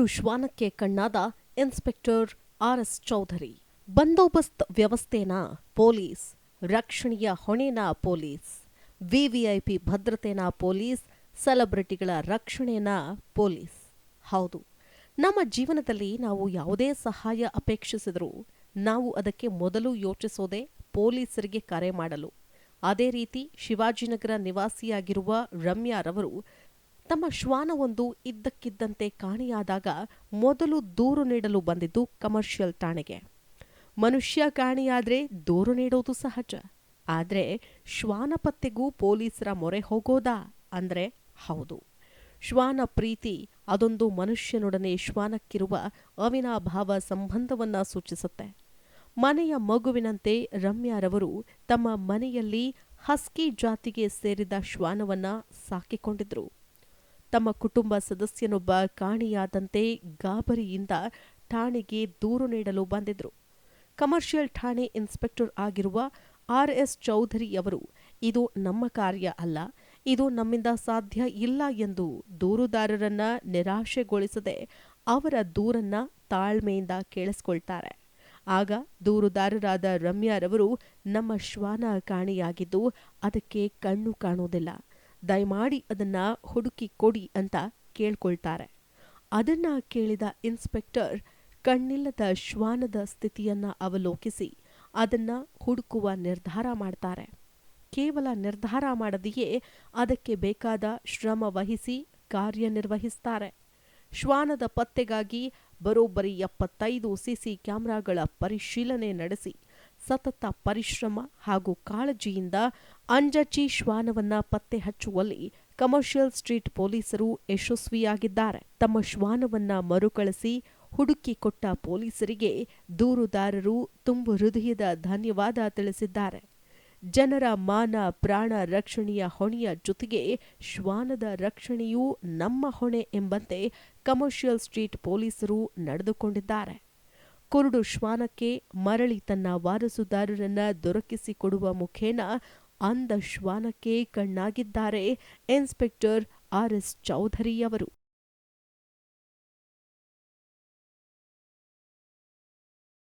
ಕುರುಡು ಶ್ವಾನಕ್ಕೆ ಕಣ್ಣಾದ ಇನ್ಸ್ಪೆಕ್ಟರ್ ಆರ್ ಎಸ್ ಚೌಧರಿ. ಬಂದೋಬಸ್ತ್ ವ್ಯವಸ್ಥೆನ ಪೊಲೀಸ್, ರಕ್ಷಣೆಯ ಹೊಣೆನ ಪೊಲೀಸ್, ವಿವಿಐಪಿ ಭದ್ರತೆನ ಪೊಲೀಸ್, ಸೆಲೆಬ್ರಿಟಿಗಳ ರಕ್ಷಣೆನ ಪೊಲೀಸ್. ಹೌದು, ನಮ್ಮ ಜೀವನದಲ್ಲಿ ನಾವು ಯಾವುದೇ ಸಹಾಯ ಅಪೇಕ್ಷಿಸಿದರೂ ನಾವು ಅದಕ್ಕೆ ಮೊದಲು ಯೋಚಿಸೋದೇ ಪೊಲೀಸರಿಗೆ ಕರೆ ಮಾಡಲು. ಅದೇ ರೀತಿ ಶಿವಾಜಿನಗರ ನಿವಾಸಿಯಾಗಿರುವ ರಮ್ಯಾರವರು ತಮ್ಮ ಶ್ವಾನವೊಂದು ಇದ್ದಕ್ಕಿದ್ದಂತೆ ಕಾಣೆಯಾದಾಗ ಮೊದಲು ದೂರು ನೀಡಲು ಬಂದಿದ್ದು ಕಮರ್ಷಿಯಲ್ ಠಾಣೆಗೆ. ಮನುಷ್ಯ ಕಾಣೆಯಾದ್ರೆ ದೂರು ನೀಡೋದು ಸಹಜ. ಆದ್ರೆ ಶ್ವಾನ ಪತ್ತೆಗೂ ಪೊಲೀಸರ ಮೊರೆ ಹೋಗೋದಾ ಅಂದ್ರೆ ಹೌದು. ಶ್ವಾನ ಪ್ರೀತಿ ಅದೊಂದು ಮನುಷ್ಯನೊಡನೆ ಶ್ವಾನಕ್ಕಿರುವ ಅವಿನಾಭಾವ ಸಂಬಂಧವನ್ನ ಸೂಚಿಸುತ್ತೆ. ಮನೆಯ ಮಗುವಿನಂತೆ ರಮ್ಯಾರವರು ತಮ್ಮ ಮನೆಯಲ್ಲಿ ಹಸ್ಕಿ ಜಾತಿಗೆ ಸೇರಿದ ಶ್ವಾನವನ್ನ ಸಾಕಿಕೊಂಡಿದ್ರು. ತಮ್ಮ ಕುಟುಂಬ ಸದಸ್ಯನೊಬ್ಬ ಕಾಣೆಯಾದಂತೆ ಗಾಬರಿಯಿಂದ ಠಾಣೆಗೆ ದೂರು ನೀಡಲು ಬಂದಿದ್ರು. ಕಮರ್ಷಿಯಲ್ ಠಾಣೆ ಇನ್ಸ್ಪೆಕ್ಟರ್ ಆಗಿರುವ ಆರ್ ಎಸ್ ಚೌಧರಿಯವರು ಇದು ನಮ್ಮ ಕಾರ್ಯ ಅಲ್ಲ, ಇದು ನಮ್ಮಿಂದ ಸಾಧ್ಯ ಇಲ್ಲ ಎಂದು ದೂರುದಾರರನ್ನ ನಿರಾಶೆಗೊಳಿಸದೆ ಅವರ ದೂರನ್ನ ತಾಳ್ಮೆಯಿಂದ ಕೇಳಿಸ್ಕೊಳ್ತಾರೆ. ಆಗ ದೂರುದಾರರಾದ ರಮ್ಯಾರವರು ನಮ್ಮ ಶ್ವಾನ ಕಾಣೆಯಾಗಿದ್ದು ಅದಕ್ಕೆ ಕಣ್ಣು ಕಾಣುವುದಿಲ್ಲ. ದಯಮಾಡಿ ಅದನ್ನ ಹುಡುಕಿ ಕೊಡಿ ಅಂತ ಕೇಳ್ಕೊಳ್ತಾರೆ. ಅದನ್ನ ಕೇಳಿದ ಇನ್ಸ್ಪೆಕ್ಟರ್ ಕಣ್ಣಿಲ್ಲದ ಶ್ವಾನದ ಸ್ಥಿತಿಯನ್ನ ಅವಲೋಕಿಸಿ ಅದನ್ನ ಹುಡುಕುವ ನಿರ್ಧಾರ ಮಾಡ್ತಾರೆ. ಕೇವಲ ನಿರ್ಧಾರ ಮಾಡದೆಯೇ ಅದಕ್ಕೆ ಬೇಕಾದ ಶ್ರಮ ವಹಿಸಿ ಕಾರ್ಯನಿರ್ವಹಿಸ್ತಾರೆ. ಶ್ವಾನದ ಪತ್ತೆಗಾಗಿ ಬರೋಬ್ಬರಿ ಎಪ್ಪತ್ತೈದು ಸಿಸಿ ಕ್ಯಾಮ್ರಾಗಳ ಪರಿಶೀಲನೆ ನಡೆಸಿ ಸತತ ಪರಿಶ್ರಮ ಹಾಗೂ ಕಾಳಜಿಯಿಂದ ಅಂಜಚಿ ಶ್ವಾನವನ್ನ ಪತ್ತೆ ಹಚ್ಚುವಲ್ಲಿ ಕಮರ್ಷಿಯಲ್ ಸ್ಟ್ರೀಟ್ ಪೊಲೀಸರು ಯಶಸ್ವಿಯಾಗಿದ್ದಾರೆ. ತಮ್ಮ ಶ್ವಾನವನ್ನ ಮರುಕಳಿಸಿ ಹುಡುಕಿ ಕೊಟ್ಟ ಪೊಲೀಸರಿಗೆ ದೂರುದಾರರು ತುಂಬು ಹೃದಯದ ಧನ್ಯವಾದ ತಿಳಿಸಿದ್ದಾರೆ. ಜನರ ಮಾನ, ಪ್ರಾಣ ರಕ್ಷಣೆಯ ಹೊಣೆಯ ಜೊತೆಗೆ ಶ್ವಾನದ ರಕ್ಷಣೆಯೂ ನಮ್ಮ ಹೊಣೆ ಎಂಬಂತೆ ಕಮರ್ಷಿಯಲ್ ಸ್ಟ್ರೀಟ್ ಪೊಲೀಸರು ನಡೆದುಕೊಂಡಿದ್ದಾರೆ. ಕುರುಡು ಶ್ವಾನಕ್ಕೆ ಮರಳಿ ತನ್ನ ವಾರಸುದಾರರನ್ನ ದೊರಕಿಸಿಕೊಡುವ ಮುಖೇನ ಅಂಧ ಶ್ವಾನಕ್ಕೆ ಕಣ್ಣಾಗಿದ್ದಾರೆ. Inspector R S ಚೌಧರಿಯವರು